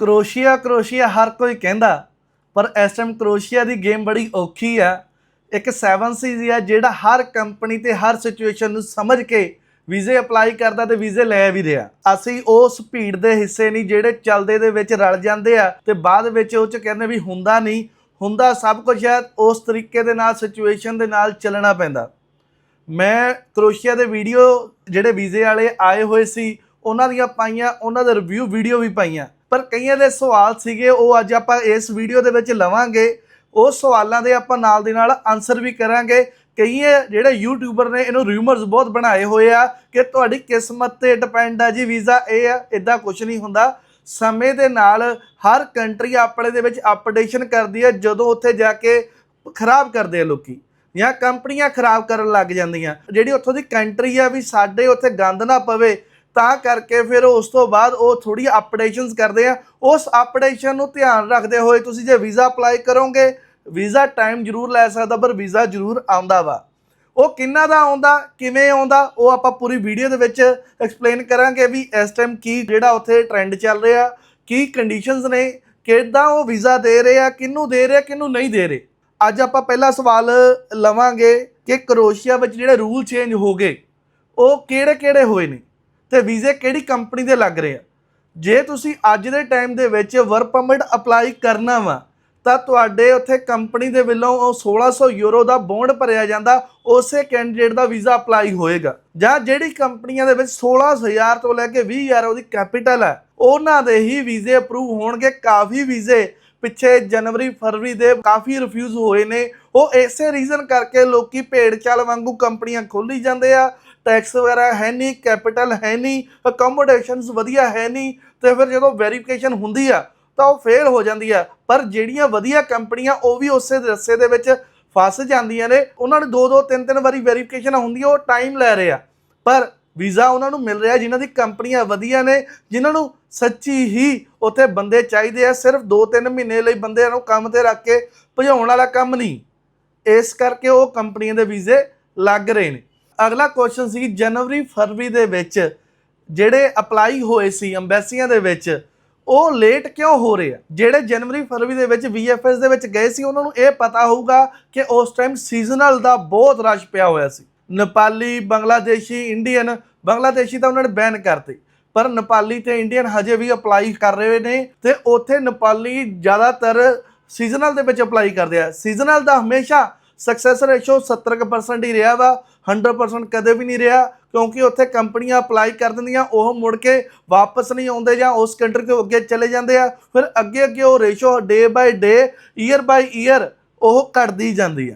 ਕਰੋਸ਼ੀਆ ਕਰੋਸ਼ੀਆ ਹਰ ਕੋਈ ਕਹਿੰਦਾ, ਪਰ ਇਸ ਟਾਈਮ ਕਰੋਸ਼ੀਆ ਦੀ ਗੇਮ ਬੜੀ ਔਖੀ ਆ। ਇੱਕ 7 ਸੀਜ਼ ਆ ਜਿਹੜਾ ਹਰ ਕੰਪਨੀ ਤੇ ਹਰ ਸਿਚੁਏਸ਼ਨ ਨੂੰ ਸਮਝ ਕੇ ਵੀਜ਼ੇ ਅਪਲਾਈ ਕਰਦਾ ਤੇ ਵੀਜ਼ੇ ਲੈ ਵੀ ਰਿਹਾ। ਅਸੀਂ ਉਸ ਭੀੜ ਦੇ ਹਿੱਸੇ ਨਹੀਂ ਜਿਹੜੇ ਚੱਲਦੇ ਦੇ ਵਿੱਚ ਰਲ ਜਾਂਦੇ ਆ ਤੇ ਬਾਅਦ ਵਿੱਚ ਉਹ ਚ ਕਹਿੰਦੇ ਵੀ ਹੁੰਦਾ ਨਹੀਂ। ਹੁੰਦਾ ਸਭ ਕੁਝ ਹੈ ਉਸ ਤਰੀਕੇ ਦੇ ਨਾਲ ਸਿਚੁਏਸ਼ਨ ਦੇ ਨਾਲ ਚੱਲਣਾ ਪੈਂਦਾ। ਮੈਂ ਕਰੋਸ਼ੀਆ ਦੇ ਵੀਡੀਓ ਜਿਹੜੇ ਵੀਜ਼ੇ ਵਾਲੇ ਆਏ ਹੋਏ ਸੀ, ਉਹਨਾਂ ਦੀਆਂ ਪਾਈਆਂ, ਉਹਨਾਂ ਦੇ ਰਿਵਿਊ ਵੀਡੀਓ ਵੀ ਪਾਈਆਂ। ਪਰ ਕਈਆਂ ਦੇ ਸਵਾਲ ਸੀਗੇ, ਉਹ ਅੱਜ ਆਪਾਂ ਇਸ ਵੀਡੀਓ ਦੇ ਵਿੱਚ ਲਵਾਂਗੇ। ਉਹ ਸਵਾਲਾਂ ਦੇ ਆਪਾਂ ਨਾਲ ਦੀ ਨਾਲ ਆਨਸਰ ਵੀ ਕਰਾਂਗੇ। ਕਈ ਜਿਹੜੇ ਯੂਟਿਊਬਰ ਨੇ, ਇਹਨੂੰ ਰਿਊਮਰਸ ਬਹੁਤ ਬਣਾਏ ਹੋਏ ਆ ਕਿ ਤੁਹਾਡੀ ਕਿਸਮਤ ਤੇ ਡਿਪੈਂਡ ਆ ਜੀ ਵੀਜ਼ਾ ਇਹ ਆ ਇਦਾਂ ਕੁਝ ਨਹੀਂ ਹੁੰਦਾ। ਸਮੇਂ ਦੇ ਨਾਲ ਹਰ ਕੰਟਰੀ ਆਪਣੇ ਦੇ ਵਿੱਚ ਅਪਡੇਸ਼ਨ ਕਰਦੀ ਹੈ ਜਦੋਂ ਉੱਥੇ ਜਾ ਕੇ ਖਰਾਬ ਕਰਦੇ ਆ ਲੋਕੀ, ਜਾਂ ਕੰਪਨੀਆਂ ਖਰਾਬ ਕਰਨ ਲੱਗ ਜਾਂਦੀਆਂ। ਜਿਹੜੀ ਉੱਥੋਂ ਦੀ ਕੰਟਰੀ ਆ ਵੀ ਸਾਡੇ ਉੱਥੇ ਗੰਦ ਨਾ ਪਵੇ ਤਾਂ ਕਰਕੇ ਫਿਰ ਉਸ ਤੋਂ ਬਾਅਦ ਉਹ ਥੋੜੀ ਅਪਡੇਸ਼ਨਸ ਕਰਦੇ ਆ। ਉਸ ਅਪਡੇਸ਼ਨ ਨੂੰ ਧਿਆਨ ਰੱਖਦੇ ਹੋਏ ਤੁਸੀਂ ਜੇ ਵੀਜ਼ਾ ਅਪਲਾਈ ਕਰੋਗੇ, ਵੀਜ਼ਾ ਟਾਈਮ ਜ਼ਰੂਰ ਲੈ ਸਕਦਾ, ਪਰ ਵੀਜ਼ਾ ਜ਼ਰੂਰ ਆਉਂਦਾ ਵਾ। ਉਹ ਕਿੰਨਾ ਦਾ ਆਉਂਦਾ, ਕਿਵੇਂ ਆਉਂਦਾ, ਉਹ ਆਪਾਂ ਪੂਰੀ ਵੀਡੀਓ ਦੇ ਵਿੱਚ ਐਕਸਪਲੇਨ ਕਰਾਂਗੇ ਵੀ ਇਸ ਟਾਈਮ ਕੀ ਜਿਹੜਾ ਉੱਥੇ ਟ੍ਰੈਂਡ ਚੱਲ ਰਿਹਾ, ਕੀ ਕੰਡੀਸ਼ਨਸ ਨੇ, ਕਿੱਦਾਂ ਉਹ ਵੀਜ਼ਾ ਦੇ ਰਹੇ ਆ, ਕਿਹਨੂੰ ਦੇ ਰਹੇ ਆ, ਕਿਹਨੂੰ ਨਹੀਂ ਦੇ ਰਹੇ। ਅੱਜ ਆਪਾਂ ਪਹਿਲਾ ਸਵਾਲ ਲਵਾਂਗੇ ਕਿ ਕਰੋਸ਼ੀਆ ਵਿੱਚ ਜਿਹੜੇ ਰੂਲ ਚੇਂਜ ਹੋ ਗਏ, ਉਹ ਕਿਹੜੇ ਕਿਹੜੇ ਹੋਏ ਨੇ? ਤੇ ਵੀਜ਼ੇ ਕਿਹੜੀ ਕੰਪਨੀ ਦੇ ਲੱਗ ਰਹੇ ਆ? ਜੇ ਤੁਸੀਂ ਅੱਜ ਦੇ ਟਾਈਮ ਦੇ ਵਿੱਚ ਵਰਕ ਪਰਮਿਟ ਅਪਲਾਈ ਕਰਨਾ ਵਾ, ਤਾਂ ਤੁਹਾਡੇ ਉੱਥੇ ਕੰਪਨੀ ਦੇ ਵੱਲੋਂ ਉਹ 1600 ਯੂਰੋ ਦਾ ਬੌਂਡ ਭਰਿਆ ਜਾਂਦਾ, ਉਸੇ ਕੈਂਡੀਡੇਟ ਦਾ ਵੀਜ਼ਾ ਅਪਲਾਈ ਹੋਏਗਾ। ਜਾਂ ਜਿਹੜੀ ਕੰਪਨੀਆਂ ਦੇ ਵਿੱਚ 16000 ਤੋਂ ਲੈ ਕੇ 20000 ਉਹਦੀ ਕੈਪੀਟਲ ਹੈ, ਉਹਨਾਂ ਦੇ ਹੀ ਵੀਜ਼ੇ ਅਪਰੂਵ ਹੋਣਗੇ। ਕਾਫੀ ਵੀਜ਼ੇ ਪਿੱਛੇ ਜਨਵਰੀ, ਫਰਵਰੀ ਦੇ ਕਾਫੀ ਰਿਫਿਊਜ਼ ਹੋਏ ਨੇ। ਉਹ ਇਸੇ ਰੀਜ਼ਨ ਕਰਕੇ ਲੋਕੀ ਭੇਡ ਚਾਲ ਵਾਂਗੂ ਕੰਪਨੀਆਂ ਖੋਲੀ ਜਾਂਦੇ ਆ ਟੈਕਸ ਵਗੈਰਾ ਹੈ ਨਹੀਂ ਕੈਪੀਟਲ ਹੈ ਨਹੀਂ ਅਕੋਮੋਡੇਸ਼ਨਸ ਵਧੀਆ ਹੈ ਨਹੀਂ, ਤੇ ਫਿਰ ਜਦੋਂ ਵੈਰੀਫਿਕੇਸ਼ਨ ਹੁੰਦੀ ਆ, ਤਾਂ ਉਹ ਫੇਲ ਹੋ ਜਾਂਦੀ ਆ। ਪਰ ਜਿਹੜੀਆਂ ਵਧੀਆ ਕੰਪਨੀਆਂ, ਉਹ ਵੀ ਉਸੇ ਰਸਤੇ ਦੇ ਵਿੱਚ ਫਸ ਜਾਂਦੀਆਂ ਨੇ। ਉਹਨਾਂ ਨੂੰ ਦੋ ਦੋ ਤਿੰਨ ਤਿੰਨ ਵਾਰੀ ਵੈਰੀਫਿਕੇਸ਼ਨ ਹੁੰਦੀ ਆ, ਉਹ ਟਾਈਮ ਲੈ ਰਹੇ ਆ। ਪਰ ਵੀਜ਼ਾ ਉਹਨਾਂ ਨੂੰ ਮਿਲ ਰਿਹਾ, ਜਿਨ੍ਹਾਂ ਦੀ ਕੰਪਨੀਆਂ ਵਧੀਆ ਨੇ, ਜਿਨ੍ਹਾਂ ਨੂੰ ਸੱਚੀ ਹੀ ਉੱਥੇ ਬੰਦੇ ਚਾਹੀਦੇ ਆ, ਸਿਰਫ 2-3 ਮਹੀਨੇ ਲਈ ਬੰਦਿਆਂ ਨੂੰ ਕੰਮ ਤੇ ਰੱਖ ਕੇ ਭਜਾਉਣ ਵਾਲਾ ਕੰਮ ਨਹੀਂ। ਇਸ ਕਰਕੇ ਉਹ ਕੰਪਨੀਆਂ ਦੇ ਵੀਜ਼ੇ ਲੱਗ ਰਹੇ ਨੇ। ਅਗਲਾ ਕੁਐਸਚਨ ਸੀ ਜਨਵਰੀ, ਫਰਵਰੀ ਦੇ ਵਿੱਚ ਜਿਹੜੇ ਅਪਲਾਈ ਹੋਏ ਸੀ ਅੰਬੈਸੀਆਂ ਦੇ ਵਿੱਚ, ਉਹ ਲੇਟ ਕਿਉਂ ਹੋ ਰਹੇ ਆ? ਜਿਹੜੇ ਜਨਵਰੀ, ਫਰਵਰੀ ਦੇ ਵਿੱਚ VFS ਦੇ ਵਿੱਚ ਗਏ ਸੀ, ਉਹਨਾਂ ਨੂੰ ਇਹ ਪਤਾ ਹੋਊਗਾ ਕਿ ਉਸ ਟਾਈਮ ਸੀਜ਼ਨਲ ਦਾ ਬਹੁਤ ਰਸ਼ ਪਿਆ ਹੋਇਆ ਸੀ। ਨੇਪਾਲੀ, ਬੰਗਲਾਦੇਸ਼ੀ ਇੰਡੀਅਨ ਬੰਗਲਾਦੇਸ਼ੀ ਤਾਂ ਉਹਨਾਂ ਨੇ ਬੈਨ ਕਰਤੇ, ਪਰ ਨੇਪਾਲੀ ਤੇ ਇੰਡੀਅਨ ਹਜੇ ਵੀ ਅਪਲਾਈ ਕਰ ਰਹੇ ਨੇ ਤੇ ਉੱਥੇ ਨੇਪਾਲੀ ਜ਼ਿਆਦਾਤਰ ਸੀਜ਼ਨਲ ਦੇ ਵਿੱਚ ਅਪਲਾਈ ਕਰਦੇ ਆ। ਸੀਜ਼ਨਲ ਦਾ ਹਮੇਸ਼ਾ ਸਕਸੈਸ ਰੇਸ਼ੋ 70% ਹੀ ਰਿਹਾ ਵਾ 100% ਕਦੇ ਵੀ ਨਹੀਂ ਰਿਹਾ, ਕਿਉਂਕਿ ਉੱਥੇ ਕੰਪਨੀਆਂ ਅਪਲਾਈ ਕਰ ਦਿੰਦੀਆਂ, ਉਹ ਮੁੜ ਕੇ ਵਾਪਸ ਨਹੀਂ ਆਉਂਦੇ ਜਾਂ ਉਸ ਕੰਟਰੀ ਤੋਂ ਅੱਗੇ ਚਲੇ ਜਾਂਦੇ ਆ, ਫਿਰ ਅੱਗੇ ਅੱਗੇ ਉਹ ratio day by day year by year ਉਹ ਘਟਦੀ ਜਾਂਦੀ ਆ।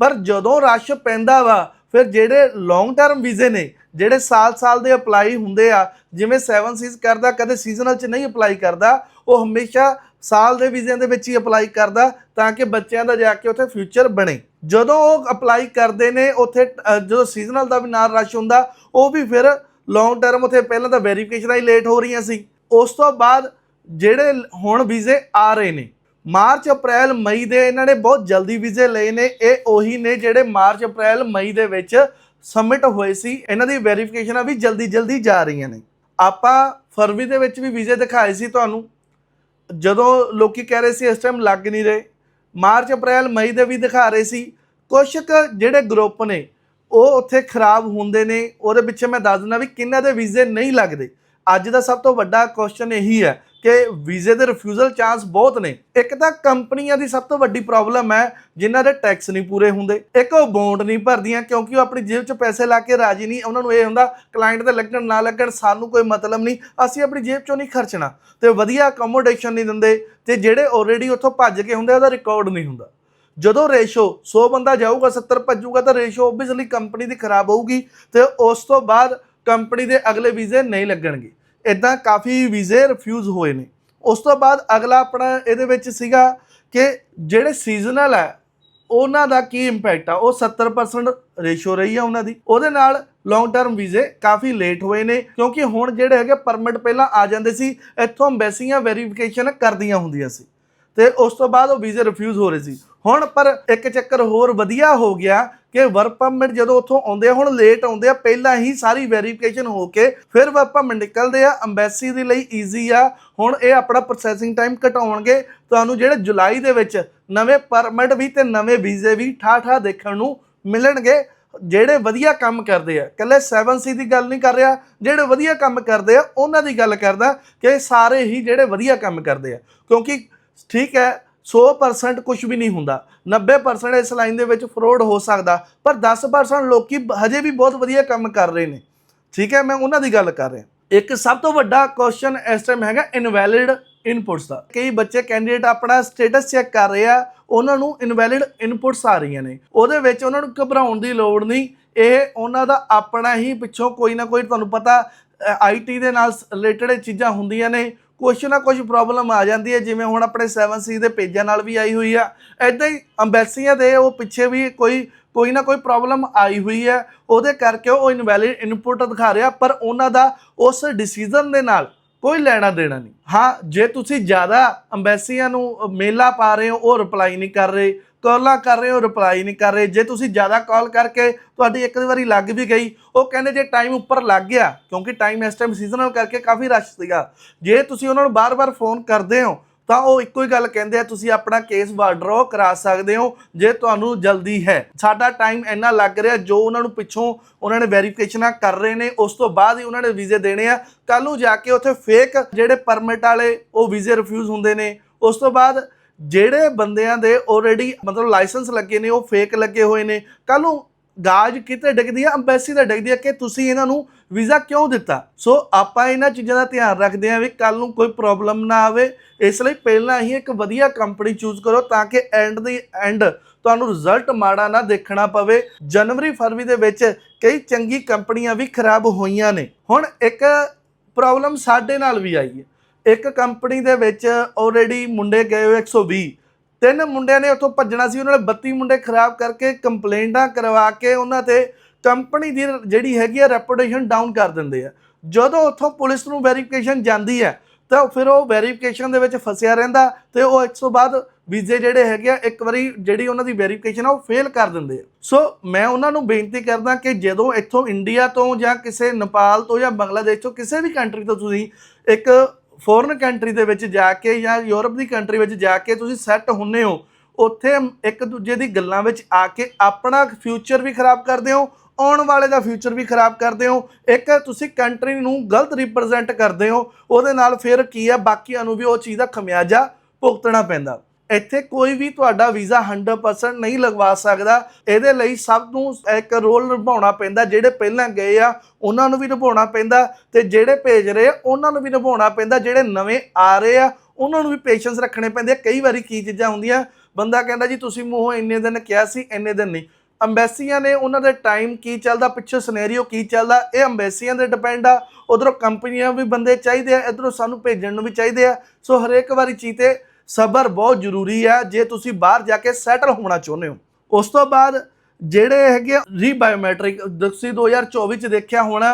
ਪਰ ਜਦੋਂ ਰਸ਼ ਪੈਂਦਾ ਵਾ, ਫਿਰ ਜਿਹੜੇ ਲੌਂਗ ਟਰਮ ਵੀਜ਼ੇ ਨੇ, ਜਿਹੜੇ ਸਾਲ-ਸਾਲ ਦੇ ਅਪਲਾਈ ਹੁੰਦੇ ਆ, ਜਿਵੇਂ 7 ਸੀਜ਼ ਕਰਦਾ, ਕਦੇ ਸੀਜ਼ਨਲ 'ਚ ਨਹੀਂ ਅਪਲਾਈ ਕਰਦਾ, ਉਹ ਹਮੇਸ਼ਾ ਸਾਲ ਦੇ ਵੀਜ਼ਿਆਂ ਦੇ ਵਿੱਚ ਹੀ ਅਪਲਾਈ ਕਰਦਾ, ਤਾਂ ਕਿ ਬੱਚਿਆਂ ਦਾ ਜਾ ਕੇ ਉੱਥੇ ਫਿਊਚਰ ਬਣੇ। ਜਦੋਂ ਉਹ ਅਪਲਾਈ ਕਰਦੇ ਨੇ, ਉੱਥੇ ਜਦੋਂ ਸੀਜ਼ਨਲ ਦਾ ਵੀ ਨਾਲ ਰਸ਼ ਹੁੰਦਾ, ਉਹ ਵੀ ਫਿਰ ਲੌਂਗ ਟਰਮ ਉੱਥੇ ਪਹਿਲਾਂ ਤਾਂ ਵੈਰੀਫਿਕੇਸ਼ਨਾਂ ਹੀ ਲੇਟ ਹੋ ਰਹੀਆਂ ਸੀ। ਉਸ ਤੋਂ ਬਾਅਦ ਜਿਹੜੇ ਹੁਣ ਵੀਜ਼ੇ ਆ ਰਹੇ ਨੇ, ਮਾਰਚ, ਅਪ੍ਰੈਲ, ਮਈ ਦੇ ਇਹਨਾਂ ਨੇ ਬਹੁਤ ਜਲਦੀ ਵੀਜ਼ੇ ਲਏ ਨੇ। ਇਹ ਉਹੀ ਨੇ ਜਿਹੜੇ ਮਾਰਚ, ਅਪ੍ਰੈਲ, ਮਈ ਦੇ ਵਿੱਚ ਸਬਮਿਟ ਹੋਏ ਸੀ। ਇਹਨਾਂ ਦੀ ਵੈਰੀਫਿਕੇਸ਼ਨਾਂ ਵੀ ਜਲਦੀ ਜਲਦੀ ਜਾ ਰਹੀਆਂ ਨੇ। ਆਪਾਂ ਫਰਵਰੀ ਦੇ ਵਿੱਚ ਵੀ ਵੀਜ਼ੇ ਦਿਖਾਏ ਸੀ ਤੁਹਾਨੂੰ। ਜਦੋਂ ਲੋਕੀ ਕਹਿ ਰਹੇ ਸੀ ਇਸ ਟਾਈਮ ਲੱਗ ਨਹੀਂ ਰਹੇ ਮਾਰਚ, ਅਪ੍ਰੈਲ, ਮਈ ਦੇ ਵੀ ਦਿਖਾ ਰਹੇ ਸੀ। ਕੁਝ ਕੁ ਜਿਹੜੇ ਗਰੁੱਪ ਨੇ, ਉਹ ਉੱਥੇ ਖਰਾਬ ਹੁੰਦੇ ਨੇ। ਉਹਦੇ ਪਿੱਛੇ ਮੈਂ ਦੱਸ ਦਿੰਦਾ ਵੀ ਕਿੰਨਾਂ ਦੇ ਵੀਜ਼ੇ ਨਹੀਂ ਲੱਗਦੇ। ਅੱਜ ਦਾ ਸਭ ਤੋਂ ਵੱਡਾ ਕੁਐਸਚਨ ਇਹੀ ਹੈ ਕਿ ਵੀਜ਼ੇ ਦੇ ਰਿਫਿਊਜ਼ਲ ਚਾਂਸ ਬਹੁਤ ਨੇ। ਇੱਕ ਤਾਂ ਕੰਪਨੀਆਂ ਦੀ ਸਭ ਤੋਂ ਵੱਡੀ ਪ੍ਰੋਬਲਮ ਹੈ, ਜਿਨ੍ਹਾਂ ਦੇ ਟੈਕਸ ਨਹੀਂ ਪੂਰੇ ਹੁੰਦੇ। ਇੱਕ ਉਹ ਬੌਂਡ ਨਹੀਂ ਭਰਦੀਆਂ, ਕਿਉਂਕਿ ਉਹ ਆਪਣੀ ਜੇਬ 'ਚ ਪੈਸੇ ਲਾ ਕੇ ਰਾਜੀ ਨਹੀਂ। ਉਹਨਾਂ ਨੂੰ ਇਹ ਹੁੰਦਾ ਕਲਾਇੰਟ ਦੇ ਲੱਗਣ, ਨਾ ਲੱਗਣ, ਸਾਨੂੰ ਕੋਈ ਮਤਲਬ ਨਹੀਂ। ਅਸੀਂ ਆਪਣੀ ਜੇਬ 'ਚੋਂ ਨਹੀਂ ਖਰਚਣਾ। ਤੇ ਵਧੀਆ ਅਕੋਮੋਡੇਸ਼ਨ ਨਹੀਂ ਦਿੰਦੇ, ਤੇ ਜਿਹੜੇ ਆਲਰੇਡੀ ਉੱਥੋਂ ਭੱਜ ਕੇ ਹੁੰਦੇ, ਉਹਦਾ ਰਿਕਾਰਡ ਨਹੀਂ ਹੁੰਦਾ। ਜਦੋਂ ਰੇਸ਼ੋ 100 ਬੰਦਾ ਜਾਊਗਾ 70 ਭੱਜੂਗਾ, ਤਾਂ ਰੇਸ਼ੋ ਓਬਵੀਅਸਲੀ ਕੰਪਨੀ ਦੀ ਖਰਾਬ ਹੋਊਗੀ, ਤੇ ਉਸ ਤੋਂ ਬਾਅਦ ਕੰਪਨੀ ਦੇ ਅਗਲੇ ਵੀਜ਼ੇ ਨਹੀਂ ਲੱਗਣਗੇ। ਇਦਾਂ ਕਾਫੀ ਵੀਜ਼ੇ ਰਿਫਿਊਜ਼ ਹੋਏ ਨੇ। ਉਸ ਤੋਂ ਬਾਅਦ ਅਗਲਾ ਆਪਣਾ ਇਹਦੇ ਵਿੱਚ ਸੀਗਾ ਕਿ ਜਿਹੜੇ ਸੀਜ਼ਨਲ ਹੈ, ਉਹਨਾਂ ਦਾ ਕੀ ਇੰਪੈਕਟ ਆ? ਉਹ 70% ਰੇਸ਼ੋ ਰਹੀ ਆ ਉਹਨਾਂ ਦੀ। ਉਹਦੇ ਨਾਲ ਲੌਂਗ ਟਰਮ ਵੀਜ਼ੇ ਕਾਫੀ ਲੇਟ ਹੋਏ ਨੇ, ਕਿਉਂਕਿ ਹੁਣ ਜਿਹੜੇ ਹੈਗੇ ਪਰਮਿਟ ਪਹਿਲਾਂ ਆ ਜਾਂਦੇ ਸੀ, ਇੱਥੋਂ ਐਮਬੈਸੀਆਂ ਵੈਰੀਫਿਕੇਸ਼ਨ ਕਰਦੀਆਂ ਹੁੰਦੀਆਂ ਸੀ। ਤੇ ਉਸ ਤੋਂ ਬਾਅਦ ਉਹ ਵੀਜ਼ੇ ਰਿਫਿਊਜ਼ ਹੋ ਰਹੇ ਸੀ। ਹੁਣ ਪਰ ਇੱਕ ਚੱਕਰ ਹੋਰ ਵਧੀਆ ਹੋ ਗਿਆ ਕਿ ਵਰਕ ਪਰਮਿਟ ਜਦੋਂ ਉੱਥੋਂ ਆਉਂਦੇ ਆ, ਹੁਣ ਲੇਟ ਆਉਂਦੇ ਆ, ਪਹਿਲਾਂ ਹੀ ਸਾਰੀ ਵੈਰੀਫਿਕੇਸ਼ਨ ਹੋ ਕੇ ਫਿਰ ਵਰਕ ਪਰਮਿਟ ਨਿਕਲਦੇ ਆ ਅੰਬੈਸੀ ਦੇ ਲਈ ਈਜ਼ੀ ਆ। ਹੁਣ ਇਹ ਆਪਣਾ ਪ੍ਰੋਸੈਸਿੰਗ ਟਾਈਮ ਘਟਾਉਣਗੇ। ਤੁਹਾਨੂੰ ਜਿਹੜੇ ਜੁਲਾਈ ਦੇ ਵਿੱਚ ਨਵੇਂ ਪਰਮਿਟ ਵੀ ਤੇ ਨਵੇਂ ਵੀਜ਼ੇ ਵੀ ਠਾਠਾ ਦੇਖਣ ਨੂੰ ਮਿਲਣਗੇ। ਜਿਹੜੇ ਵਧੀਆ ਕੰਮ ਕਰਦੇ ਆ ਕੱਲੇ 7C ਦੀ ਗੱਲ ਨਹੀਂ ਕਰ ਰਿਹਾ, ਜਿਹੜੇ ਵਧੀਆ ਕੰਮ ਕਰਦੇ ਆ, ਉਹਨਾਂ ਦੀ ਗੱਲ ਕਰਦਾ ਕਿ ਸਾਰੇ ਹੀ ਜਿਹੜੇ ਵਧੀਆ ਕੰਮ ਕਰਦੇ ਆ। ਕਿਉਂਕਿ ਠੀਕ ਹੈ 100% ਕੁਝ ਵੀ ਨਹੀਂ ਹੁੰਦਾ। 90% ਇਸ ਲਾਈਨ ਦੇ ਵਿੱਚ ਫਰੋਡ ਹੋ ਸਕਦਾ, ਪਰ 10% ਲੋਕੀ ਹਜੇ ਵੀ ਬਹੁਤ ਵਧੀਆ ਕੰਮ ਕਰ ਰਹੇ ਨੇ। ਠੀਕ ਹੈ, ਮੈਂ ਉਹਨਾਂ ਦੀ ਗੱਲ ਕਰ ਰਿਹਾ। ਇੱਕ ਸਭ ਤੋਂ ਵੱਡਾ ਕੁਐਸਚਨ ਇਸ ਟਾਈਮ ਹੈਗਾ ਇਨਵੈਲਿਡ ਇਨਪੁਟਸ ਦਾ। ਕਈ ਬੱਚੇ ਕੈਂਡੀਡੇਟ ਆਪਣਾ ਸਟੇਟਸ ਚੈੱਕ ਕਰ ਰਹੇ ਆ, ਉਹਨਾਂ ਨੂੰ ਇਨਵੈਲਿਡ ਇਨਪੁਟਸ ਆ ਰਹੀਆਂ ਨੇ। ਉਹਦੇ ਵਿੱਚ ਉਹਨਾਂ ਨੂੰ ਘਬਰਾਉਣ ਦੀ ਲੋੜ ਨਹੀਂ। ਇਹ ਉਹਨਾਂ ਦਾ ਆਪਣਾ ਹੀ ਪਿੱਛੋਂ ਕੋਈ ਨਾ ਕੋਈ ਤੁਹਾਨੂੰ ਪਤਾ ਆਈਟੀ ਦੇ ਨਾਲ ਰਿਲੇਟਡ ਚੀਜ਼ਾਂ ਹੁੰਦੀਆਂ ਨੇ। ਕੁਛ ਨਾ ਕੁਛ ਪ੍ਰੋਬਲਮ ਆ ਜਾਂਦੀ ਹੈ। ਜਿਵੇਂ ਹੁਣ ਆਪਣੇ 7C ਦੇ ਪੇਜਾਂ ਨਾਲ ਵੀ ਆਈ ਹੋਈ ਆ। ਐਦਾਂ ਹੀ ਅੰਬੈਸੀਆਂ ਦੇ ਉਹ ਪਿੱਛੇ ਵੀ ਕੋਈ ਕੋਈ ਨਾ ਕੋਈ ਪ੍ਰੋਬਲਮ ਆਈ ਹੋਈ ਹੈ। ਉਹਦੇ ਕਰਕੇ ਉਹ ਇਨਵੈਲਿਡ ਇਨਪੁਟ ਦਿਖਾ ਰਿਹਾ, ਪਰ ਉਹਨਾਂ ਦਾ ਉਸ ਡਿਸੀਜਨ ਦੇ ਨਾਲ ਕੋਈ ਲੈਣਾ ਦੇਣਾ ਨਹੀਂ। ਹਾਂ, ਜੇ ਤੁਸੀਂ ਜ਼ਿਆਦਾ ਅੰਬੈਸੀਆਂ ਨੂੰ ਮੇਲਾ ਪਾ ਰਹੇ ਹੋ, ਉਹ ਰਿਪਲਾਈ ਨਹੀਂ ਕਰ ਰਹੇ। ਕਾਲਾਂ ਕਰ ਰਹੇ ਹੋ ਰਿਪਲਾਈ ਨਹੀਂ ਕਰ ਰਹੇ। ਜੇ ਤੁਸੀਂ ਜ਼ਿਆਦਾ ਕਾਲ ਕਰਕੇ ਤੁਹਾਡੀ ਇੱਕ ਵਾਰੀ ਲੱਗ ਵੀ ਗਈ, ਉਹ ਕਹਿੰਦੇ ਜੇ ਟਾਈਮ ਉੱਪਰ ਲੱਗ ਗਿਆ, ਕਿਉਂਕਿ ਟਾਈਮ ਇਸ ਟਾਈਮ ਸੀਜ਼ਨਲ ਕਰਕੇ ਕਾਫੀ ਰਸ਼ ਸੀਗਾ। ਜੇ ਤੁਸੀਂ ਉਹਨਾਂ ਨੂੰ ਬਾਰ-ਬਾਰ ਫੋਨ ਕਰਦੇ ਹੋ, ਤਾਂ ਉਹ ਇੱਕੋ ਹੀ ਗੱਲ ਕਹਿੰਦੇ ਆ, ਤੁਸੀਂ ਆਪਣਾ ਕੇਸ ਵਾਡਰੋ ਕਰਾ ਸਕਦੇ ਹੋ, ਜੇ ਤੁਹਾਨੂੰ ਜਲਦੀ ਹੈ। ਸਾਡਾ ਟਾਈਮ ਇੰਨਾ ਲੱਗ ਰਿਹਾ, ਜੋ ਉਹਨਾਂ ਨੂੰ ਪਿੱਛੋਂ ਉਹਨਾਂ ਨੇ ਵੈਰੀਫਿਕੇਸ਼ਨਾਂ ਕਰ ਰਹੇ ਨੇ, ਉਸ ਤੋਂ ਬਾਅਦ ਹੀ ਉਹਨਾਂ ਨੇ ਵੀਜ਼ੇ ਦੇਣੇ ਆ। ਕੱਲ ਨੂੰ ਜਾ ਕੇ ਉੱਥੇ ਫੇਕ ਜਿਹੜੇ ਪਰਮਿਟ ਵਾਲੇ, ਉਹ ਵੀਜ਼ੇ ਰਿਫਿਊਜ਼ ਹੁੰਦੇ ਨੇ। ਉਸ ਤੋਂ ਬਾਅਦ ਜਿਹੜੇ ਬੰਦਿਆਂ ਦੇ ਆਲਰੇਡੀ ਮਤਲਬ ਲਾਇਸੈਂਸ ਲੱਗੇ ਨੇ, ਉਹ ਫੇਕ ਲੱਗੇ ਹੋਏ ਨੇ। ਕੱਲ ਨੂੰ ਗਾਜ ਕਿਤੇ ਡਿੱਗਦੀ ਆ ਅੰਬੈਸੀ ਦਾ ਡਿੱਗਦੀ ਆ ਕਿ ਤੁਸੀਂ ਇਹਨਾਂ ਨੂੰ ਵੀਜ਼ਾ ਕਿਉਂ ਦਿੱਤਾ? ਸੋ ਆਪਾਂ ਇਹਨਾਂ ਚੀਜ਼ਾਂ ਦਾ ਧਿਆਨ ਰੱਖਦੇ ਆ ਵੀ ਕੱਲ ਨੂੰ ਕੋਈ ਪ੍ਰੋਬਲਮ ਨਾ ਆਵੇ। ਇਸ ਲਈ ਪਹਿਲਾਂ ਹੀ ਇੱਕ ਵਧੀਆ ਕੰਪਨੀ ਚੂਜ਼ ਕਰੋ ਤਾਂ ਕਿ ਐਂਡ ਦੀ ਐਂਡ ਤੁਹਾਨੂੰ ਰਿਜ਼ਲਟ ਮਾੜਾ ਨਾ ਦੇਖਣਾ ਪਵੇ। ਜਨਵਰੀ, ਫਰਵਰੀ ਦੇ ਵਿੱਚ ਕਈ ਚੰਗੀ ਕੰਪਨੀਆਂ ਵੀ ਖਰਾਬ ਹੋਈਆਂ ਨੇ। ਹੁਣ ਇੱਕ ਪ੍ਰੋਬਲਮ ਸਾਡੇ ਨਾਲ ਵੀ ਆਈ ਹੈ। ਇੱਕ ਕੰਪਨੀ ਦੇ ਵਿੱਚ ਆਲਰੇਡੀ ਮੁੰਡੇ ਗਏ ਹੋਏ 120 ਤਿੰਨ ਮੁੰਡਿਆਂ ਨੇ ਉੱਥੋਂ ਭੱਜਣਾ ਸੀ, ਉਹਨਾਂ ਨੇ 32 ਮੁੰਡੇ ਖਰਾਬ ਕਰਕੇ ਕੰਪਲੇਂਟਾਂ ਕਰਵਾ ਕੇ ਉਹਨਾਂ ਤੇ ਕੰਪਨੀ ਦੀ ਜਿਹੜੀ ਹੈਗੀ ਆ ਰੈਪੂਟੇਸ਼ਨ ਡਾਊਨ ਕਰ ਦਿੰਦੇ ਆ। ਜਦੋਂ ਉੱਥੋਂ ਪੁਲਿਸ ਨੂੰ ਵੈਰੀਫਿਕੇਸ਼ਨ ਜਾਂਦੀ ਹੈ ਤਾਂ ਫਿਰ ਉਹ ਵੈਰੀਫਿਕੇਸ਼ਨ ਦੇ ਵਿੱਚ ਫਸਿਆ ਰਹਿੰਦਾ ਤੇ ਉਹ ਇਸ ਤੋਂ ਬਾਅਦ ਵੀਜ਼ੇ ਜਿਹੜੇ ਹੈਗੇ ਆ, ਇੱਕ ਵਾਰੀ ਜਿਹੜੀ ਉਹਨਾਂ ਦੀ ਵੈਰੀਫਿਕੇਸ਼ਨ ਆ, ਉਹ ਫੇਲ ਕਰ ਦਿੰਦੇ ਆ। ਸੋ ਮੈਂ ਉਹਨਾਂ ਨੂੰ ਬੇਨਤੀ ਕਰਦਾ ਕਿ ਜਦੋਂ ਇੱਥੋਂ ਇੰਡੀਆ ਤੋਂ ਜਾਂ ਕਿਸੇ ਨੇਪਾਲ ਤੋਂ ਜਾਂ ਬੰਗਲਾਦੇਸ਼ ਤੋਂ ਕਿਸੇ ਵੀ ਕੰਟਰੀ ਤੋਂ ਤੁਸੀਂ ਇੱਕ ਫੋਰਨ ਕੰਟਰੀ ਦੇ ਵਿੱਚ ਜਾ ਕੇ ਜਾਂ ਯੂਰਪ ਦੀ ਕੰਟਰੀ ਵਿੱਚ ਜਾ ਕੇ ਤੁਸੀਂ ਸੈੱਟ ਹੁੰਨੇ ਹੋ, ਉੱਥੇ ਇੱਕ ਦੂਜੇ ਦੀ ਗੱਲਾਂ ਵਿੱਚ ਆ ਕੇ ਆਪਣਾ ਫਿਊਚਰ ਵੀ ਖਰਾਬ ਕਰਦੇ ਹੋ, ਆਉਣ ਵਾਲੇ ਦਾ ਫਿਊਚਰ ਵੀ ਖਰਾਬ ਕਰਦੇ ਹੋ, ਇੱਕ ਤੁਸੀਂ ਕੰਟਰੀ ਨੂੰ ਗਲਤ ਰਿਪਰੈਜ਼ੈਂਟ ਕਰਦੇ ਹੋ, ਉਹਦੇ ਨਾਲ ਫਿਰ ਕੀ ਆ, ਬਾਕੀਆਂ ਨੂੰ ਵੀ ਉਹ ਚੀਜ਼ ਦਾ ਖਮਿਆਜਾ ਭੁਗਤਣਾ ਪੈਂਦਾ। ਇੱਥੇ ਕੋਈ ਵੀ ਤੁਹਾਡਾ ਵੀਜ਼ਾ 100% ਨਹੀਂ ਲਗਵਾ ਸਕਦਾ। ਇਹਦੇ ਲਈ ਸਭ ਨੂੰ ਇੱਕ ਰੋਲ ਨਿਭਾਉਣਾ ਪੈਂਦਾ। ਜਿਹੜੇ ਪਹਿਲਾਂ ਗਏ ਆ, ਉਹਨਾਂ ਨੂੰ ਵੀ ਨਿਭਾਉਣਾ ਪੈਂਦਾ ਤੇ ਜਿਹੜੇ ਭੇਜ ਰਹੇ ਆ, ਉਹਨਾਂ ਨੂੰ ਵੀ ਨਿਭਾਉਣਾ ਪੈਂਦਾ। ਜਿਹੜੇ ਨਵੇਂ ਆ ਰਹੇ ਆ, ਉਹਨਾਂ ਨੂੰ ਵੀ ਪੇਸ਼ੈਂਸ ਰੱਖਣੇ ਪੈਂਦੇ ਆ। ਕਈ ਵਾਰੀ ਕੀ ਚੀਜ਼ਾਂ ਹੁੰਦੀਆਂ, ਬੰਦਾ ਕਹਿੰਦਾ ਜੀ, ਤੁਸੀਂ ਮੂੰਹੋਂ ਇੰਨੇ ਦਿਨ ਕਿਹਾ ਸੀ, ਇੰਨੇ ਦਿਨ ਨਹੀਂ। ਅੰਬੈਸੀਆਂ ਨੇ ਉਹਨਾਂ ਦੇ ਟਾਈਮ ਕੀ ਚੱਲਦਾ, ਪਿੱਛੇ ਸਿਨੈਰੀਓ ਕੀ ਚੱਲਦਾ, ਇਹ ਅੰਬੈਸੀਆਂ ਦੇ ਡਿਪੈਂਡ ਆ। ਉਧਰੋਂ ਕੰਪਨੀਆਂ ਵੀ ਬੰਦੇ ਚਾਹੀਦੇ ਆ, ਇਧਰੋਂ ਸਾਨੂੰ ਭੇਜਣ ਨੂੰ ਵੀ ਚਾਹੀਦੇ ਆ। ਸੋ ਹਰੇਕ ਵਾਰੀ ਚੀਜ਼ ਤੇ ਸਬਰ ਬਹੁਤ ਜ਼ਰੂਰੀ ਆ ਜੇ ਤੁਸੀਂ ਬਾਹਰ ਜਾ ਕੇ ਸੈਟਲ ਹੋਣਾ ਚਾਹੁੰਦੇ ਹੋ। ਉਸ ਤੋਂ ਬਾਅਦ ਜਿਹੜੇ ਹੈਗੇ ਰੀਬਾਇਓਮੈਟ੍ਰਿਕ ਤੁਸੀਂ 2024 ਚ ਦੇਖਿਆ ਹੋਣਾ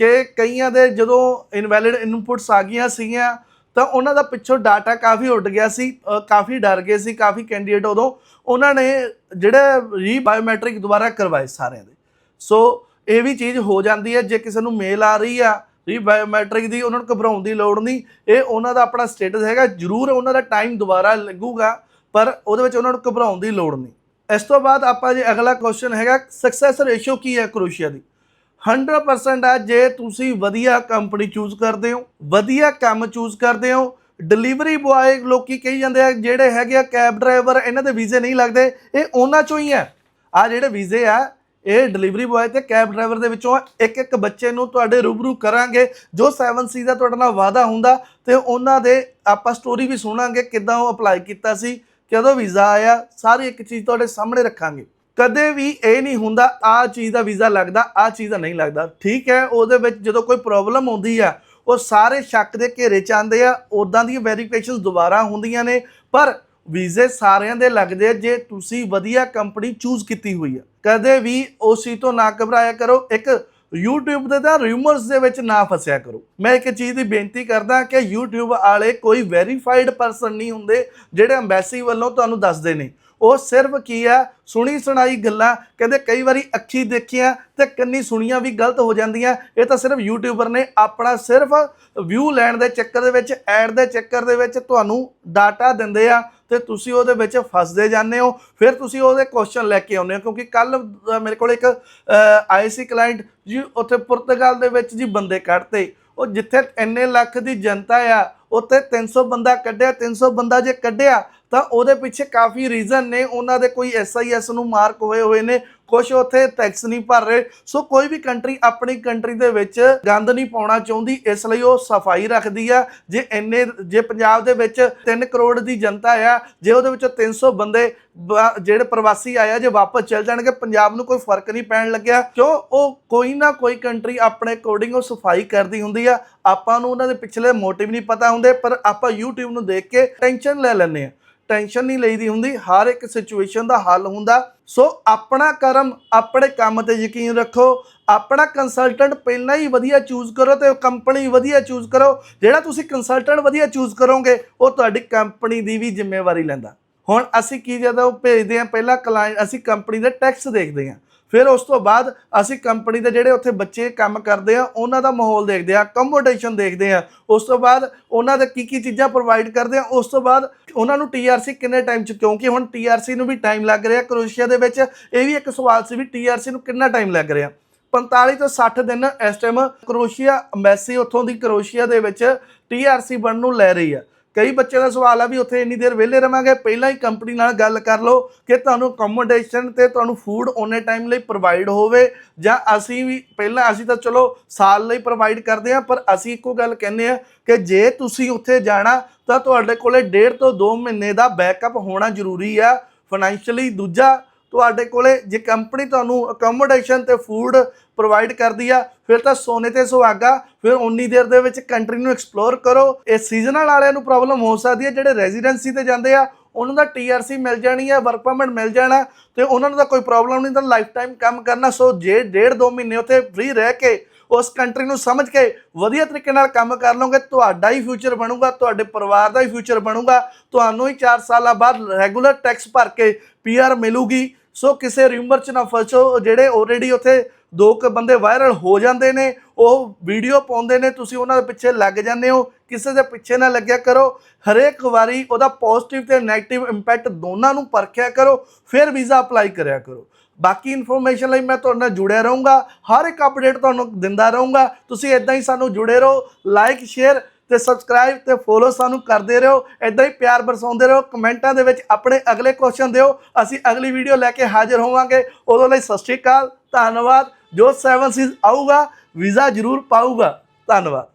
ਕਿ ਕਈਆਂ ਦੇ ਜਦੋਂ ਇਨਵੈਲਿਡ ਇਨਪੁਟਸ ਆ ਗਈਆਂ ਸੀਗੀਆਂ, ਤਾਂ ਉਹਨਾਂ ਦਾ ਪਿੱਛੋਂ ਡਾਟਾ ਕਾਫੀ ਉੱਡ ਗਿਆ ਸੀ ਕਾਫੀ ਡਰ ਗਏ ਸੀ, ਕਾਫੀ ਕੈਂਡੀਡੇਟ ਉਦੋਂ ਉਹਨਾਂ ਨੇ ਜਿਹੜੇ ਰੀਬਾਇਓਮੈਟ੍ਰਿਕ ਦੁਬਾਰਾ ਕਰਵਾਏ ਸਾਰਿਆਂ ਦੇ। ਸੋ ਇਹ ਵੀ ਚੀਜ਼ ਹੋ ਜਾਂਦੀ ਹੈ, ਜੇ ਕਿਸੇ ਨੂੰ ਮੇਲ ਆ ਰਹੀ ਆ ਰੀਬਾਇਓਮੈਟ੍ਰਿਕ ਦੀ ਉਹਨਾਂ ਨੂੰ ਘਬਰਾਉਣ ਦੀ ਲੋੜ ਨਹੀਂ। ਇਹ ਉਹਨਾਂ ਦਾ ਆਪਣਾ ਸਟੇਟਸ ਹੈਗਾ, ਜ਼ਰੂਰ ਉਹਨਾਂ ਦਾ ਟਾਈਮ ਦੁਬਾਰਾ ਲੱਗੂਗਾ, ਪਰ ਉਹਦੇ ਵਿੱਚ ਉਹਨਾਂ ਨੂੰ ਘਬਰਾਉਣ ਦੀ ਲੋੜ ਨਹੀਂ। ਇਸ ਤੋਂ ਬਾਅਦ ਆਪਾਂ ਜੇ ਅਗਲਾ ਕੁਐਸਚਨ ਹੈਗਾ ਸਕਸੈਸ ਰੇਸ਼ੋ ਕੀ ਹੈ ਕਰੋਸ਼ੀਆ ਦੀ? 100% ਆ, ਜੇ ਤੁਸੀਂ ਵਧੀਆ ਕੰਪਨੀ ਚੂਜ਼ ਕਰਦੇ ਹੋ, ਵਧੀਆ ਕੰਮ ਚੂਜ਼ ਕਰਦੇ ਹੋ ਡਿਲੀਵਰੀ ਬੁਆਏ ਲੋਕੀ ਕਹੀ ਜਾਂਦੇ ਆ, ਜਿਹੜੇ ਹੈਗੇ ਆ ਕੈਬ ਡਰਾਈਵਰ ਇਹਨਾਂ ਦੇ ਵੀਜ਼ੇ ਨਹੀਂ ਲੱਗਦੇ, ਇਹ ਉਹਨਾਂ ਚੋਂ ਹੀ ਆ ਆ ਜਿਹੜੇ ਵੀਜ਼ੇ ਆ ਇਹ ਡਿਲੀਵਰੀ ਬੁਆਏ ਤੇ ਕੈਬ ਡਰਾਈਵਰ ਦੇ ਵਿੱਚੋਂ ਇੱਕ ਇੱਕ ਬੱਚੇ ਨੂੰ ਤੁਹਾਡੇ ਰੂਬਰੂ ਕਰਾਂਗੇ, ਜੋ 7C ਦਾ ਤੁਹਾਡੇ ਨਾਲ ਵਾਅਦਾ ਹੁੰਦਾ ਤੇ ਉਹਨਾਂ ਦੇ ਆਪਾਂ ਸਟੋਰੀ ਵੀ ਸੁਣਾਂਗੇ ਕਿੱਦਾਂ ਉਹ ਅਪਲਾਈ ਕੀਤਾ ਸੀ, ਕਦੋਂ ਵੀਜ਼ਾ ਆਇਆ, ਸਾਰੀ ਇੱਕ ਚੀਜ਼ ਤੁਹਾਡੇ ਸਾਹਮਣੇ ਰੱਖਾਂਗੇ। ਕਦੇ ਵੀ ਇਹ ਨਹੀਂ ਹੁੰਦਾ ਆ ਚੀਜ਼ ਦਾ ਵੀਜ਼ਾ ਲੱਗਦਾ ਆ ਚੀਜ਼ ਦਾ ਨਹੀਂ ਲੱਗਦਾ। ਠੀਕ ਹੈ, ਉਹਦੇ ਵਿੱਚ ਜਦੋਂ ਕੋਈ ਪ੍ਰੋਬਲਮ ਆਉਂਦੀ ਆ, ਉਹ ਸਾਰੇ ਸ਼ੱਕ ਦੇ ਘੇਰੇ ਚ ਆਉਂਦੇ ਆ ਉਦਾਂ ਦੀਆਂ ਵੈਰੀਫਿਕੇਸ਼ਨਸ ਦੁਬਾਰਾ ਹੁੰਦੀਆਂ ਨੇ, ਪਰ ਵੀਜ਼ੇ ਸਾਰਿਆਂ ਦੇ ਲੱਗਦੇ ਆ, ਜੇ ਤੁਸੀਂ ਵਧੀਆ ਕੰਪਨੀ ਚੂਜ਼ ਕੀਤੀ ਹੋਈ ਆ। ਕਦੇ ਵੀ ਉਸ ਚੀਜ਼ ਤੋਂ ਨਾ ਘਬਰਾਇਆ ਕਰੋ, ਇੱਕ YouTube ਦੇ ਤਾਂ ਰਿਊਮਰਸ ਦੇ ਵਿੱਚ ਨਾ ਫਸਿਆ ਕਰੋ। ਮੈਂ ਇੱਕ ਚੀਜ਼ ਦੀ ਬੇਨਤੀ ਕਰਦਾ ਕਿ YouTube ਵਾਲੇ ਕੋਈ ਵੈਰੀਫਾਈਡ ਪਰਸਨ ਨਹੀਂ ਹੁੰਦੇ, ਜਿਹੜੇ ਅੰਬੈਸੀ ਵੱਲੋਂ ਤੁਹਾਨੂੰ ਦੱਸਦੇ ਨੇ। ਉਹ ਸਿਰਫ ਕੀ ਆ, ਸੁਣੀ ਸੁਣਾਈ ਗੱਲਾਂ, ਕਹਿੰਦੇ ਕਈ ਵਾਰੀ ਅੱਖੀ ਦੇਖੀਆਂ ਤੇ ਕੰਨੀ ਸੁਣੀਆਂ ਵੀ ਗਲਤ ਹੋ ਜਾਂਦੀਆਂ। ਇਹ ਤਾਂ ਸਿਰਫ ਯੂਟਿਊਬਰ ਨੇ ਆਪਣਾ ਸਿਰਫ ਵਿਊ ਲੈਣ ਦੇ ਚੱਕਰ ਦੇ ਵਿੱਚ ਐਡ ਦੇ ਚੱਕਰ ਦੇ ਵਿੱਚ ਤੁਹਾਨੂੰ ਡਾਟਾ ਦਿੰਦੇ ਆ। ਤੇ ਤੁਸੀਂ ਉਹਦੇ ਵਿੱਚ ਫਸਦੇ ਜਾਂਦੇ ਹੋ। ਫਿਰ ਤੁਸੀਂ ਉਹਦੇ ਕੁਐਸਚਨ ਲੈ ਕੇ ਆਉਂਦੇ ਹੋ, ਕਿਉਂਕਿ ਕੱਲ ਮੇਰੇ ਕੋਲ ਇੱਕ ਆਏ ਸੀ ਕਲਾਇੰਟ ਜੀ, ਉੱਥੇ ਪੁਰਤਗਾਲ ਦੇ ਵਿੱਚ ਜੀ ਬੰਦੇ ਕੱਢਤੇ। ਉਹ ਜਿੱਥੇ ਇੰਨੇ ਲੱਖ ਦੀ ਜਨਤਾ ਆ, ਉੱਥੇ 300 ਬੰਦਾ ਕੱਢਿਆ। 300 ਬੰਦਾ ਜੇ ਕੱਢਿਆ, ਤਾਂ ਉਹਦੇ ਪਿੱਛੇ ਕਾਫੀ ਰੀਜ਼ਨ ਨੇ। ਉਹਨਾਂ ਦੇ ਕੋਈ ਐਸਆਈਐਸ ਨੂੰ ਮਾਰਕ ਹੋਏ ਹੋਏ ਨੇ। ਕੁਝ ਉੱਥੇ ਟੈਕਸ ਨਹੀਂ ਭਰ ਰਹੇ। ਸੋ ਕੋਈ ਵੀ ਕੰਟਰੀ ਆਪਣੀ ਕੰਟਰੀ ਦੇ ਵਿੱਚ ਗੰਦ ਨਹੀਂ ਪਾਉਣਾ ਚਾਹੁੰਦੀ, ਇਸ ਲਈ ਉਹ ਸਫ਼ਾਈ ਰੱਖਦੀ ਆ। ਜੇ ਇੰਨੇ, ਜੇ ਪੰਜਾਬ ਦੇ ਵਿੱਚ 3 ਕਰੋੜ ਦੀ ਜਨਤਾ ਆ, ਜੇ ਉਹਦੇ ਵਿੱਚੋਂ 300 ਬੰਦੇ ਬ- ਜਿਹੜੇ ਪ੍ਰਵਾਸੀ ਆਇਆ ਜੇ ਵਾਪਸ ਚਲ ਜਾਣਗੇ, ਪੰਜਾਬ ਨੂੰ ਕੋਈ ਫ਼ਰਕ ਨਹੀਂ ਪੈਣ ਲੱਗਿਆ। ਕਿਉਂ? ਉਹ ਕੋਈ ਨਾ ਕੋਈ ਕੰਟਰੀ ਆਪਣੇ ਅਕੋਰਡਿੰਗ ਉਹ ਸਫ਼ਾਈ ਕਰਦੀ ਹੁੰਦੀ ਆ। ਆਪਾਂ ਨੂੰ ਉਹਨਾਂ ਦੇ ਪਿਛਲੇ ਮੋਟਿਵ ਨਹੀਂ ਪਤਾ ਹੁੰਦੇ, ਪਰ ਆਪਾਂ YouTube ਨੂੰ ਦੇਖ ਕੇ ਟੈਨਸ਼ਨ ਲੈ ਲੈਂਦੇ ਆ। ਟੈਨਸ਼ਨ ਨਹੀਂ ਲਈਦੀ ਹੁੰਦੀ, ਹਰ ਇੱਕ ਸਿਚੁਏਸ਼ਨ ਦਾ ਹੱਲ ਹੁੰਦਾ। ਸੋ ਆਪਣਾ ਕਰਮ ਆਪਣੇ ਕੰਮ ਤੇ ਯਕੀਨ ਰੱਖੋ, ਆਪਣਾ ਕੰਸਲਟੈਂਟ ਪਹਿਲਾਂ ਹੀ ਵਧੀਆ ਚੂਜ਼ ਕਰੋ ਤੇ ਕੰਪਨੀ ਵਧੀਆ ਚੂਜ਼ ਕਰੋ। ਜਿਹੜਾ ਤੁਸੀਂ ਕੰਸਲਟੈਂਟ ਵਧੀਆ ਚੂਜ਼ ਕਰੋਗੇ, ਉਹ ਤੁਹਾਡੀ ਕੰਪਨੀ ਦੀ ਵੀ ਜ਼ਿੰਮੇਵਾਰੀ ਲੈਂਦਾ। ਹੁਣ ਅਸੀਂ ਕੀ ਜਦੋਂ ਭੇਜਦੇ ਹਾਂ, ਪਹਿਲਾਂ ਕਲਾਇੰਟ ਅਸੀਂ ਕੰਪਨੀ ਦੇ ਟੈਕਸ ਦੇਖਦੇ ਹਾਂ। ਫਿਰ ਉਸ ਤੋਂ ਬਾਅਦ ਅਸੀਂ ਕੰਪਨੀ ਦੇ ਜਿਹੜੇ ਉੱਥੇ ਬੱਚੇ ਕੰਮ ਕਰਦੇ ਆ, ਉਹਨਾਂ ਦਾ ਮਾਹੌਲ ਦੇਖਦੇ ਆ ਕੰਮੋਡੇਸ਼ਨ ਦੇਖਦੇ ਆ। ਉਸ ਤੋਂ ਬਾਅਦ ਉਹਨਾਂ ਦੇ ਕੀ ਕੀ ਚੀਜ਼ਾਂ ਪ੍ਰੋਵਾਈਡ ਕਰਦੇ ਆ, ਉਸ ਤੋਂ ਬਾਅਦ ਉਹਨਾਂ ਨੂੰ ਟੀਆਰਸੀ ਕਿੰਨੇ ਟਾਈਮ ਚ, ਕਿਉਂਕਿ ਹੁਣ ਟੀਆਰਸੀ ਨੂੰ ਵੀ ਟਾਈਮ ਲੱਗ ਰਿਹਾ ਕਰੋਸ਼ੀਆ ਦੇ ਵਿੱਚ, ਇਹ ਵੀ ਇੱਕ ਸਵਾਲ ਸੀ ਵੀ ਟੀਆਰਸੀ ਨੂੰ ਕਿੰਨਾ ਟਾਈਮ ਲੱਗ ਰਿਹਾ। 45 ਤੋਂ 60 ਦਿਨ ਇਸ ਟਾਈਮ ਕਰੋਸ਼ੀਆ ਐਮਬੈਸੀ ਉੱਥੋਂ ਦੀ ਕਰੋਸ਼ੀਆ ਦੇ ਵਿੱਚ ਟੀਆਰਸੀ ਬਣਨ ਨੂੰ ਲੈ ਰਹੀ ਆ। ਕਈ ਬੱਚਿਆਂ ਦਾ ਸਵਾਲ ਆ ਵੀ ਉੱਥੇ ਇੰਨੀ ਦੇਰ ਵਿਹਲੇ ਰਵਾਂਗੇ, ਪਹਿਲਾਂ ਹੀ ਕੰਪਨੀ ਨਾਲ ਗੱਲ ਕਰ ਲਓ ਕਿ ਤੁਹਾਨੂੰ ਅਕੋਮੋਡੇਸ਼ਨ ਤੇ ਤੁਹਾਨੂੰ ਫੂਡ ਓਨੇ ਟਾਈਮ ਲਈ ਪ੍ਰੋਵਾਈਡ ਹੋਵੇ ਜਾਂ ਅਸੀਂ ਵੀ ਪਹਿਲਾਂ ਅਸੀਂ ਤਾਂ ਚਲੋ ਸਾਲ ਲਈ ਪ੍ਰੋਵਾਈਡ ਕਰਦੇ ਹਾਂ, ਪਰ ਅਸੀਂ ਇੱਕੋ ਗੱਲ ਕਹਿੰਦੇ ਆ ਕਿ ਜੇ ਤੁਸੀਂ ਉੱਥੇ ਜਾਣਾ ਤਾਂ ਤੁਹਾਡੇ ਕੋਲੇ ਡੇਢ ਤੋਂ 2 ਮਹੀਨੇ ਦਾ ਬੈਕਅਪ ਹੋਣਾ ਜ਼ਰੂਰੀ ਆ ਫਾਈਨੈਂਸ਼ੀਅਲੀ ਦੂਜਾ ਤੁਹਾਡੇ ਕੋਲੇ ਜੇ ਕੰਪਨੀ ਤੁਹਾਨੂੰ ਅਕੋਮੋਡੇਸ਼ਨ ਤੇ ਫੂਡ ਪ੍ਰੋਵਾਈਡ ਕਰਦੀ ਆ, ਫਿਰ ਤਾਂ ਸੋਨੇ ਤੇ ਸੁਹਾਗਾ, ਫਿਰ ਉਨੀ ਦੇਰ ਦੇ ਵਿੱਚ ਕੰਟਰੀ ਨੂੰ ਐਕਸਪਲੋਰ ਕਰੋ। ਇਹ ਸੀਜ਼ਨਲ ਵਾਲਿਆਂ ਨੂੰ ਪ੍ਰੋਬਲਮ ਹੋ ਸਕਦੀ ਹੈ ਜਿਹੜੇ ਰੈਜ਼ੀਡੈਂਸੀ ਤੇ ਜਾਂਦੇ ਆ, ਉਹਨਾਂ ਦਾ ਟੀਆਰਸੀ ਮਿਲ ਜਾਣੀ ਹੈ ਵਰਕ ਪਰਮਿਟ ਮਿਲ ਜਾਣਾ, ਤੇ ਉਹਨਾਂ ਨੂੰ ਤਾਂ ਕੋਈ ਪ੍ਰੋਬਲਮ ਨਹੀਂ, ਤਾਂ ਲਾਈਫ ਟਾਈਮ ਕੰਮ ਕਰਨਾ। ਸੋ ਜੇ ਡੇਢ ਦੋ ਮਹੀਨੇ ਉੱਥੇ ਫ੍ਰੀ ਰਹਿ ਕੇ, ਉਸ ਕੰਟਰੀ ਨੂੰ ਸਮਝ ਕੇ ਵਧੀਆ ਤਰੀਕੇ ਨਾਲ ਕੰਮ ਕਰ ਲਓਗੇ, ਤੁਹਾਡਾ ਹੀ ਫਿਊਚਰ ਬਣੂਗਾ, ਤੁਹਾਡੇ ਪਰਿਵਾਰ ਦਾ ਹੀ ਫਿਊਚਰ ਬਣੂਗਾ। ਤੁਹਾਨੂੰ ਹੀ 4 ਸਾਲਾਂ ਬਾਅਦ ਰੈਗੂਲਰ ਟੈਕਸ ਭਰ ਕੇ ਪੀਆਰ ਮਿਲੂਗੀ। ਸੋ ਕਿਸੇ ਰਿਊਮਰ 'ਚ ਨਾ ਫਸੋ ਜਿਹੜੇ ਆਲਰੇਡੀ ਉੱਥੇ ਦੋ ਕੁ ਬੰਦੇ ਵਾਇਰਲ ਹੋ ਜਾਂਦੇ ਨੇ, ਉਹ ਵੀਡੀਓ ਪਾਉਂਦੇ ਨੇ, ਤੁਸੀਂ ਉਹਨਾਂ ਦੇ ਪਿੱਛੇ ਲੱਗ ਜਾਂਦੇ ਹੋ, ਕਿਸੇ ਦੇ ਪਿੱਛੇ ਨਾ ਲੱਗਿਆ ਕਰੋ, ਹਰੇਕ ਵਾਰੀ ਉਹਦਾ ਪੋਜ਼ਿਟਿਵ ਤੇ 네ਗੇਟਿਵ ਇੰਪੈਕਟ ਦੋਨਾਂ ਨੂੰ ਪਰਖਿਆ ਕਰੋ, ਫਿਰ ਵੀਜ਼ਾ ਅਪਲਾਈ ਕਰਿਆ ਕਰੋ। ਬਾਕੀ ਇਨਫੋਰਮੇਸ਼ਨ ਲਈ ਮੈਂ ਤੁਹਾਡੇ ਨਾਲ ਜੁੜਿਆ ਰਹੂੰਗਾ, ਹਰ ਇੱਕ ਅਪਡੇਟ ਤੁਹਾਨੂੰ ਦਿੰਦਾ ਰਹੂੰਗਾ, ਤੁਸੀਂ ਇਦਾਂ ਹੀ ਸਾਨੂੰ ਜੁੜੇ ਰਹੋ ਲਾਈਕ ਸ਼ੇਅਰ ਤੇ ਸਬਸਕ੍ਰਾਈਬ ਤੇ ਫੋਲੋ ਸਾਨੂੰ ਕਰਦੇ ਰਹੋ। ਇਦਾਂ ਹੀ ਪਿਆਰ ਬਰਸਾਉਂਦੇ ਰਹੋ। ਕਮੈਂਟਾਂ ਦੇ ਵਿੱਚ ਆਪਣੇ ਅਗਲੇ ਕੁਐਸਚਨ ਦਿਓ। ਅਸੀਂ ਅਗਲੀ ਵੀਡੀਓ ਲੈ ਕੇ ਹਾਜ਼ਰ ਹੋਵਾਂਗੇ। ਉਦੋਂ ਲਈ ਸਤਿ ਸ਼੍ਰੀ ਅਕਾਲ, ਧੰਨਵਾਦ। ਜੋ 7 ਸੀਜ਼ ਆਊਗਾ, ਵੀਜ਼ਾ ਜ਼ਰੂਰ ਪਾਊਗਾ। ਧੰਨਵਾਦ।